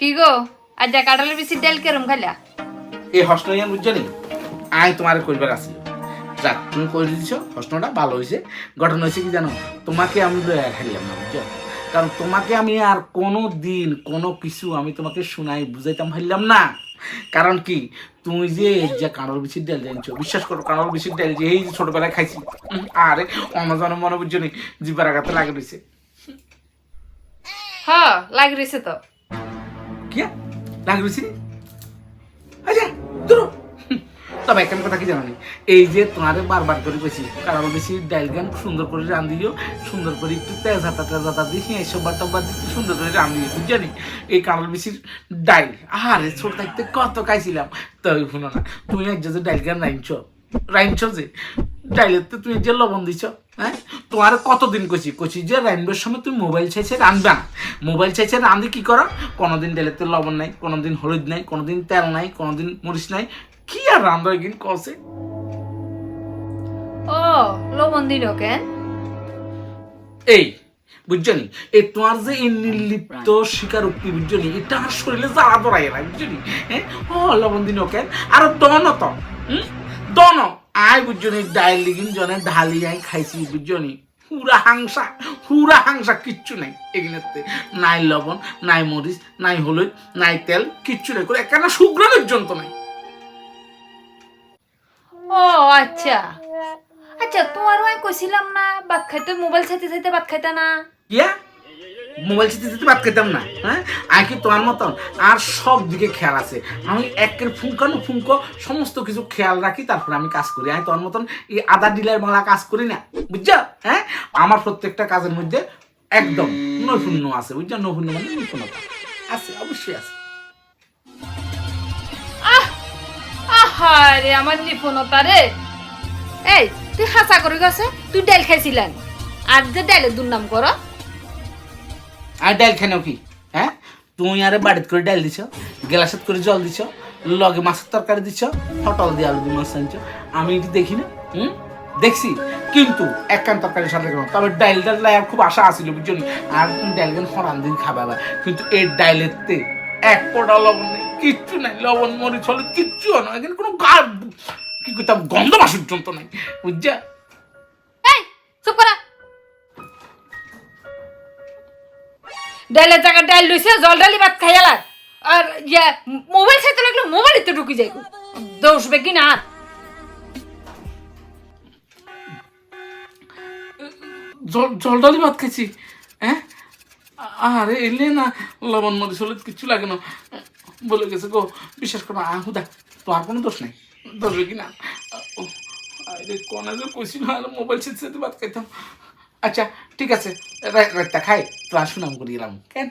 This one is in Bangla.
কি গো? আজ যা কাঁঠালের বেশি ডাল কেরম খাইলা? এই হস্টনিয়ান বুঝছ নি? আয় তোমার করবার আসি যাক তুমি করে দিচ্ছ হস্টনটা ভালো হয়েছে গঠন হয়েছে কি জানো? তোমাকে আমি দয়া খাইলাম না বুঝছ? কারণ তোমাকে আমি আর কোনো দিন কোনো কিছু আমি তোমাকে শোনাই বুঝাইতাম পারলাম না। কারণ কি? তুমি যে যে কাঁড়ল বিচির ডাল জানছো বিশ্বাস করো কাঁড়ল বিচির ডাল যে এই যে ছোটবেলায় খাইছি। আরে অনজন মনে বুঝছ নি? জিবার আঘাতে লাগে রয়েছে হ লাগি রয়েছে তো। কি লাগে রয়েছে আচ্ছা ধরো। তবে একটা কথা কি জানো এই যে তোমারে বারবার করে কইছি, কারণ বেশি ডাইল গান সুন্দর করে রান দিও, সুন্দর করে একটু তেজ হাতা তেজ হাতা দিয়ে এইসব বাটা বাদ দিতে সুন্দর করে রান দিও বুঝছ এই কারণ বেশির ডাইল। আরে ছোট থাকতে কত খাইছিলাম। তবে শুনো না, তুমি এক যে ডাইল গান রাইনছো রাইনছো যে? ডাইলের তো তুমি যে লবণ দিছ হ্যাঁ? তোমার কতদিন কইছি? কইছি যে রাইনবার সময় তুমি মোবাইল চাইছে রানবা না। মোবাইল চাইছে রান্ধি কি করো? কোনোদিন ডাইলের তো লবণ নাই কোনোদিন হলুদ নাই কোনোদিন তেল নাই কোনোদিন মরিচ নাই। কি আর রান্ধা কিন কসে ও লবণ দিল কেন? এই বুঝছ নি এই তোমার যে এই নির্লিপ্ত স্বীকারোক্তি বুঝছ নি এটা আমার শরীরে জ্বালা ধরাই না বুঝছ নি হ্যাঁ? ও লবণ দিন ওকে আর দন তো হুম? দন আয় বুঝছ নি ডাইল লিগিন জনে ঢালি আই খাইছি বুঝছ নি হুরা হাংসা হুরা হাংসা কিচ্ছু নাই এগুলোতে নাই লবণ নাই মরিচ নাই হলুদ নাই তেল কিচ্ছু নাই করে একখানা শুক্র পর্যন্ত নাই। ও আচ্ছা। আচ্ছা তোমার আমি কইছিলাম না ভাত খাইতে মোবাইল চাইতে চাইতে ভাত খাইতা না। ইয়া? মোবাইল চিতে চিতে বাদ খেতাম না হ্যাঁ? আর কি তোমার মতন। আর সব দিকে খেয়াল আছে। আমি একের ফুঙ্কানো ফুঙ্কো সমস্ত কিছু খেয়াল রাখি, তারপর আমি কাজ করি। আমি তোমার মতন, এই আদা ডিলার বাংলা কাজ করি না, বুঝছ? হ্যাঁ? আমার প্রত্যেকটা কাজের মধ্যে একদম নৈপুণ্য আছে, বুঝছ? নৈপুণ্য মানে নিপুণতা আছে, অবশ্যই আছে। আহ! আহারে, আমার নিপুণতা রে। এই, তুই হাসা করে গেছে, তুই ডাল খাইছিলেন। আর যে ডালের দুর্নাম করো। আর ডাল খেনেও কি? হ্যাঁ? তুমি আরে বাড়িতে করে ডাল দিছ, গ্লাসত করে জল দিছ, লগে মাছের তরকারি দিছ, পটল দিয়ে আলু দিয়ে মাছ আনছ। আমি এটি দেখি না? হুম? দেখছি, কিন্তু এক কান তরকারি সাথে কেন তবে ডাইল ডাল খুব আশা আছিল, বুঝছ নি? আর তুমি ডাইল গান হরান দিন খাবে কিন্তু এই ডাইলের তে এক পোটা লবণ নেই, কিচ্ছু নাই। লবণ, মরিচ হলে কিচ্ছু না। এখানে কোনো গা কি করতাম গন্ধ মাসুর যন্ত্র নাই বুঝছা চুপ করা। ডালের জায়গা ডাল লইছে, জল ডালি ভাত খাইয়ালার আর ইয়া, মোবাইল চাইতে লাগল মোবাইল তো ঢুকি যাই দৌড়বে কি না জল ডালি ভাত খেয়েছি হ্যাঁ আরে এলে না লবণ মরিচ হলুদ কিচ্ছু লাগে না। বলে গেছে গো, বিশ্বাস করো আহুদা তো আর কোনো দোষ নেই। ধরবে কি না। আরে, কোন কইছিল, আর মোবাইল ছেড়ে ভাত খাইতাম। আচ্ছা ঠিক আছে। রাইতা খাই। তো আসুন আমি করিয়ে দিলাম কেন?